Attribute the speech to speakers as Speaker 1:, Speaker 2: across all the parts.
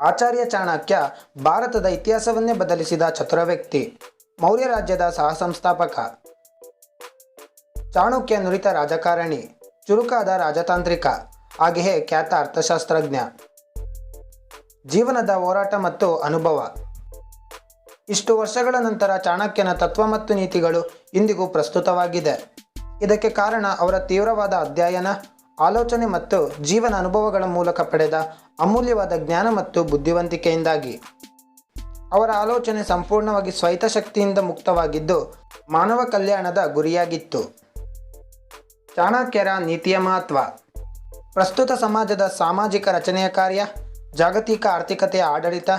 Speaker 1: ಆಚಾರ್ಯ ಚಾಣಕ್ಯ ಭಾರತದ ಇತಿಹಾಸವನ್ನೇ ಬದಲಿಸಿದ ಚತುರ ವ್ಯಕ್ತಿ, ಮೌರ್ಯ ರಾಜ್ಯದ ಸಹ ಸಂಸ್ಥಾಪಕ ಚಾಣಕ್ಯ ನುರಿತ ರಾಜಕಾರಣಿ, ಚುರುಕಾದ ರಾಜತಾಂತ್ರಿಕ, ಹಾಗೆಯೇ ಖ್ಯಾತ ಅರ್ಥಶಾಸ್ತ್ರಜ್ಞ. ಜೀವನದ ಹೋರಾಟ ಮತ್ತು ಅನುಭವ. ಇಷ್ಟು ವರ್ಷಗಳ ನಂತರ ಚಾಣಕ್ಯನ ತತ್ವ ಮತ್ತು ನೀತಿಗಳು ಇಂದಿಗೂ ಪ್ರಸ್ತುತವಾಗಿದೆ. ಇದಕ್ಕೆ ಕಾರಣ ಅವರ ತೀವ್ರವಾದ ಅಧ್ಯಯನ ಆಲೋಚನೆ ಮತ್ತು ಜೀವನ ಅನುಭವಗಳ ಮೂಲಕ ಪಡೆದ ಅಮೂಲ್ಯವಾದ ಜ್ಞಾನ ಮತ್ತು ಬುದ್ಧಿವಂತಿಕೆಯಿಂದಾಗಿ. ಅವರ ಆಲೋಚನೆ ಸಂಪೂರ್ಣವಾಗಿ ಸ್ವೈತಶಕ್ತಿಯಿಂದ ಮುಕ್ತವಾಗಿದ್ದು, ಮಾನವ ಕಲ್ಯಾಣದ ಗುರಿಯಾಗಿತ್ತು. ಚಾಣಕ್ಯರ ನೀತಿಯ ಮಹತ್ವ. ಪ್ರಸ್ತುತ ಸಮಾಜದ ಸಾಮಾಜಿಕ ರಚನೆಯ ಕಾರ್ಯ, ಜಾಗತಿಕ ಆರ್ಥಿಕತೆಯ ಆಡಳಿತ,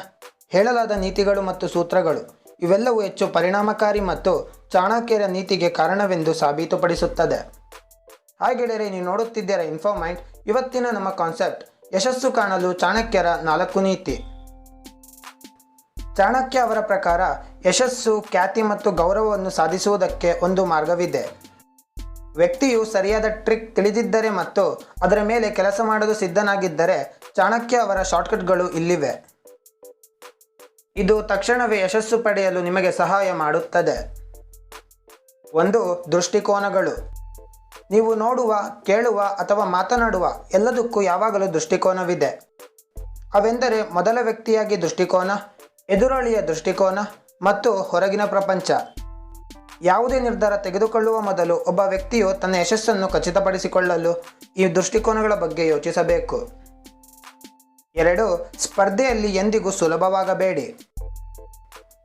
Speaker 1: ಹೇಳಲಾದ ನೀತಿಗಳು ಮತ್ತು ಸೂತ್ರಗಳು, ಇವೆಲ್ಲವೂ ಹೆಚ್ಚು ಪರಿಣಾಮಕಾರಿ ಮತ್ತು ಚಾಣಕ್ಯರ ನೀತಿಗೆ ಕಾರಣವೆಂದು ಸಾಬೀತುಪಡಿಸುತ್ತದೆ. ಹಾಯ್ ಗೆಳೆಯರೆ, ನೀವು ನೋಡುತ್ತಿದ್ದೀರಾ ಇನ್ಫೋಮೈಂಡ್ ಇವತ್ತಿನ ನಮ್ಮ ಕಾನ್ಸೆಪ್ಟ್ ಯಶಸ್ಸು ಕಾಣಲು ಚಾಣಕ್ಯರ ನಾಲ್ಕು ನೀತಿ. ಚಾಣಕ್ಯ ಅವರ ಪ್ರಕಾರ ಯಶಸ್ಸು, ಖ್ಯಾತಿ ಮತ್ತು ಗೌರವವನ್ನು ಸಾಧಿಸುವುದಕ್ಕೆ ಒಂದು ಮಾರ್ಗವಿದೆ. ವ್ಯಕ್ತಿಯು ಸರಿಯಾದ ಟ್ರಿಕ್ ತಿಳಿದಿದ್ದರೆ ಮತ್ತು ಅದರ ಮೇಲೆ ಕೆಲಸ ಮಾಡಲು ಸಿದ್ಧನಾಗಿದ್ದರೆ ಚಾಣಕ್ಯ ಅವರ ಶಾರ್ಟ್ಕಟ್ಗಳು ಇಲ್ಲಿವೆ. ಇದು ತಕ್ಷಣವೇ ಯಶಸ್ಸು ಪಡೆಯಲು ನಿಮಗೆ ಸಹಾಯ ಮಾಡುತ್ತದೆ. ಒಂದು ದೃಷ್ಟಿಕೋನಗಳು. ನೀವು ನೋಡುವ, ಕೇಳುವ ಅಥವಾ ಮಾತನಾಡುವ ಎಲ್ಲದಕ್ಕೂ ಯಾವಾಗಲೂ ದೃಷ್ಟಿಕೋನವಿದೆ. ಅವೆಂದರೆ ಮೊದಲ ವ್ಯಕ್ತಿಯಾಗಿ ದೃಷ್ಟಿಕೋನ, ಎದುರಾಳಿಯ ದೃಷ್ಟಿಕೋನ ಮತ್ತು ಹೊರಗಿನ ಪ್ರಪಂಚ. ಯಾವುದೇ ನಿರ್ಧಾರ ತೆಗೆದುಕೊಳ್ಳುವ ಮೊದಲು ಒಬ್ಬ ವ್ಯಕ್ತಿಯು ತನ್ನ ಯಶಸ್ಸನ್ನು ಖಚಿತಪಡಿಸಿಕೊಳ್ಳಲು ಈ ದೃಷ್ಟಿಕೋನಗಳ ಬಗ್ಗೆ ಯೋಚಿಸಬೇಕು. ಎರಡು, ಸ್ಪರ್ಧೆಯಲ್ಲಿ ಎಂದಿಗೂ ಸುಲಭವಾಗಬೇಡಿ.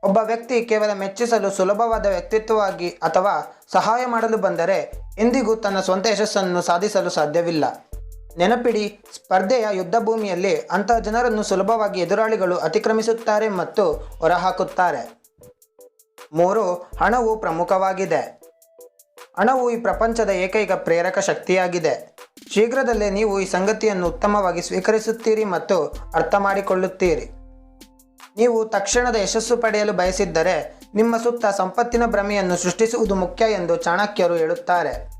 Speaker 1: ಒಬ್ಬ ವ್ಯಕ್ತಿ ಕೇವಲ ಮೆಚ್ಚಿಸಲು ಸುಲಭವಾದ ವ್ಯಕ್ತಿತ್ವವಾಗಿ ಅಥವಾ ಸಹಾಯ ಮಾಡಲು ಬಂದರೆ ಎಂದಿಗೂ ತನ್ನ ಸ್ವಂತ ಯಶಸ್ಸನ್ನು ಸಾಧಿಸಲು ಸಾಧ್ಯವಿಲ್ಲ. ನೆನಪಿಡಿ, ಸ್ಪರ್ಧೆಯ ಯುದ್ಧ ಭೂಮಿಯಲ್ಲಿ ಅಂತಹ ಜನರನ್ನು ಸುಲಭವಾಗಿ ಎದುರಾಳಿಗಳು ಅತಿಕ್ರಮಿಸುತ್ತಾರೆ ಮತ್ತು ಹೊರಹಾಕುತ್ತಾರೆ. ಮೂರು, ಹಣವು ಪ್ರಮುಖವಾಗಿದೆ. ಹಣವು ಈ ಪ್ರಪಂಚದ ಏಕೈಕ ಪ್ರೇರಕ ಶಕ್ತಿಯಾಗಿದೆ. ಶೀಘ್ರದಲ್ಲೇ ನೀವು ಈ ಸಂಗತಿಯನ್ನು ಉತ್ತಮವಾಗಿ ಸ್ವೀಕರಿಸುತ್ತೀರಿ ಮತ್ತು ಅರ್ಥ ಮಾಡಿಕೊಳ್ಳುತ್ತೀರಿ ನೀವು ತಕ್ಷಣದ ಯಶಸ್ಸು ಪಡೆಯಲು ಬಯಸಿದ್ದರೆ ನಿಮ್ಮ ಸುತ್ತ ಸಂಪತ್ತಿನ ಭ್ರಮೆಯನ್ನು ಸೃಷ್ಟಿಸುವುದು ಮುಖ್ಯ ಎಂದು ಚಾಣಕ್ಯರು ಹೇಳುತ್ತಾರೆ.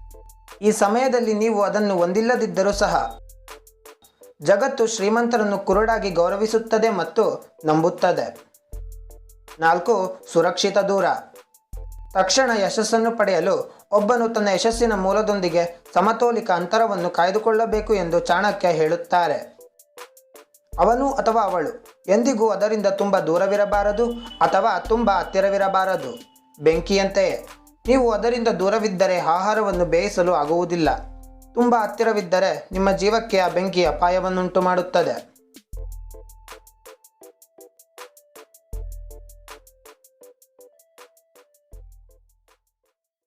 Speaker 1: ಈ ಸಮಯದಲ್ಲಿ ನೀವು ಅದನ್ನು ಹೊಂದಿಲ್ಲದಿದ್ದರೂ ಸಹ ಜಗತ್ತು ಶ್ರೀಮಂತರನ್ನು ಕುರುಡಾಗಿ ಗೌರವಿಸುತ್ತದೆ ಮತ್ತು ನಂಬುತ್ತದೆ. ನಾಲ್ಕು, ಸುರಕ್ಷಿತ ದೂರ. ತಕ್ಷಣ ಯಶಸ್ಸನ್ನು ಪಡೆಯಲು ಒಬ್ಬನು ತನ್ನ ಯಶಸ್ಸಿನ ಮೂಲದೊಂದಿಗೆ ಸಮತೋಲಿತ ಅಂತರವನ್ನು ಕಾಯ್ದುಕೊಳ್ಳಬೇಕು ಎಂದು ಚಾಣಕ್ಯ ಹೇಳುತ್ತಾರೆ. ಅವನು ಅಥವಾ ಅವಳು ಎಂದಿಗೂ ಅದರಿಂದ ತುಂಬ ದೂರವಿರಬಾರದು ಅಥವಾ ತುಂಬ ಹತ್ತಿರವಿರಬಾರದು. ಬೆಂಕಿಯಂತೆಯೇ, ನೀವು ಅದರಿಂದ ದೂರವಿದ್ದರೆ ಆಹಾರವನ್ನು ಬೇಯಿಸಲು ಆಗುವುದಿಲ್ಲ. ತುಂಬ ಹತ್ತಿರವಿದ್ದರೆ ನಿಮ್ಮ ಜೀವಕ್ಕೆ ಆ ಬೆಂಕಿ ಅಪಾಯವನ್ನುಂಟು ಮಾಡುತ್ತದೆ